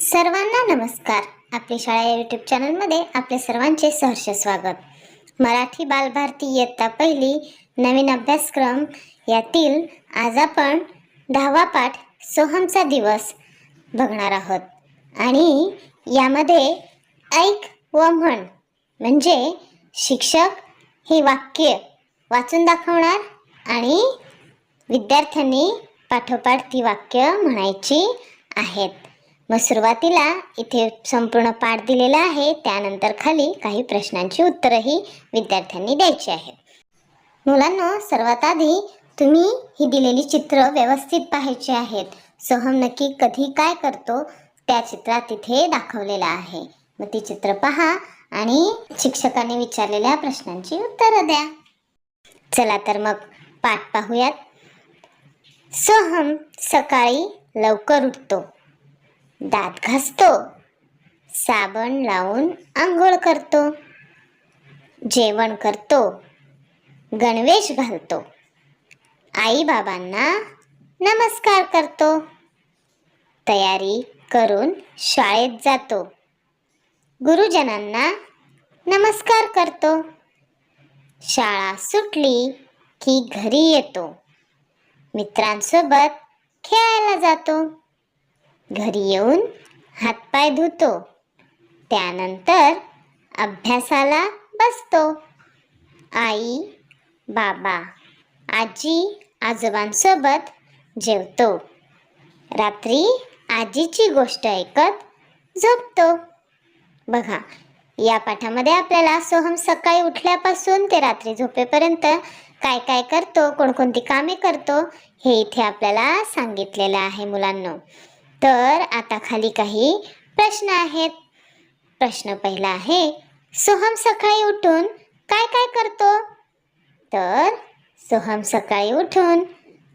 सर्वांना नमस्कार. आपली शाळा या यूट्यूब चॅनलमध्ये आपले सर्वांचे सहर्ष स्वागत. मराठी बालभारती इयत्ता पहिली नवीन अभ्यासक्रम. यातील आज आपण दहावा पाठ सोहमचा दिवस बघणार आहोत. आणि यामध्ये ऐक व म्हण म्हणजे शिक्षक हे वाक्य वाचून दाखवणार आणि विद्यार्थ्यांनी पाठोपाठ ती वाक्य म्हणायची आहेत. मग सुरुवातीला इथे संपूर्ण पाठ दिलेला आहे. त्यानंतर खाली काही प्रश्नांची उत्तरंही विद्यार्थ्यांनी द्यायची आहेत. मुलांना सर्वात आधी तुम्ही ही दिलेली चित्र व्यवस्थित पाहायची आहेत. सोहम नक्की कधी काय करतो त्या चित्रात इथे दाखवलेलं आहे. मग ती चित्र पहा आणि शिक्षकाने विचारलेल्या प्रश्नांची उत्तरं द्या. चला तर मग पाठ पाहूयात. सोहम सकाळी लवकर उठतो. दात घासतो. साबण लावून आंघोळ करतो. जेवण करतो. गणवेश घालतो. आईबाबांना नमस्कार करतो. तयारी करून शाळेत जातो. गुरुजनांना नमस्कार करतो. शाळा सुटली की घरी येतो. मित्रांसोबत खेळायला जातो. घरी येऊन हातपाय धुतो. त्यानंतर अभ्यासाला बसतो. आई बाबा आजी आजोबांसोबत जेवतो. रात्री आजीची गोष्ट ऐकत झोपतो. बघा या पाठामध्ये आपल्याला सोहम सकाळी उठल्यापासून ते रात्री झोपेपर्यंत काय काय करतो कोणकोणती कामे करतो हे इथे आपल्याला सांगितलेलं आहे मुलांना. तर आता खाली काही प्रश्न आहेत. प्रश्न पहिला आहे सोहम सकाळी उठून काय काय करतो? तर सोहम सकाळी उठून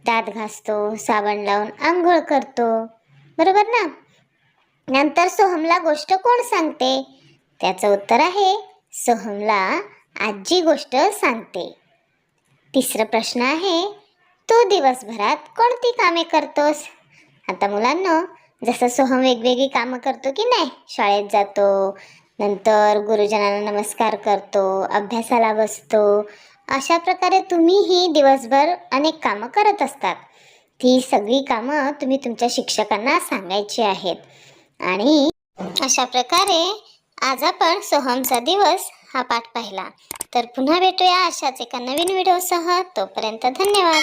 दात घासतो साबण लावून आंघोळ करतो. बरोबर ना? नंतर सोहमला गोष्ट कोण सांगते? त्याचं उत्तर आहे सोहमला आजी गोष्ट सांगते. तिसरं प्रश्न आहे तू दिवसभरात कोणती कामे करतोस? आता मुलांना जसं सोहम वेगवेगळी कामं करतो की नाही शाळेत जातो नंतर गुरुजनांना नमस्कार करतो अभ्यासाला बसतो अशा प्रकारे तुम्हीही दिवसभर अनेक कामं करत असतात. ती सगळी कामं तुम्ही तुमच्या शिक्षकांना सांगायची आहेत. आणि अशा प्रकारे आज आपण सोहमचा दिवस हा पाठ पाहिला. तर पुन्हा भेटूया अशाच एका नवीन व्हिडिओसह. तोपर्यंत धन्यवाद.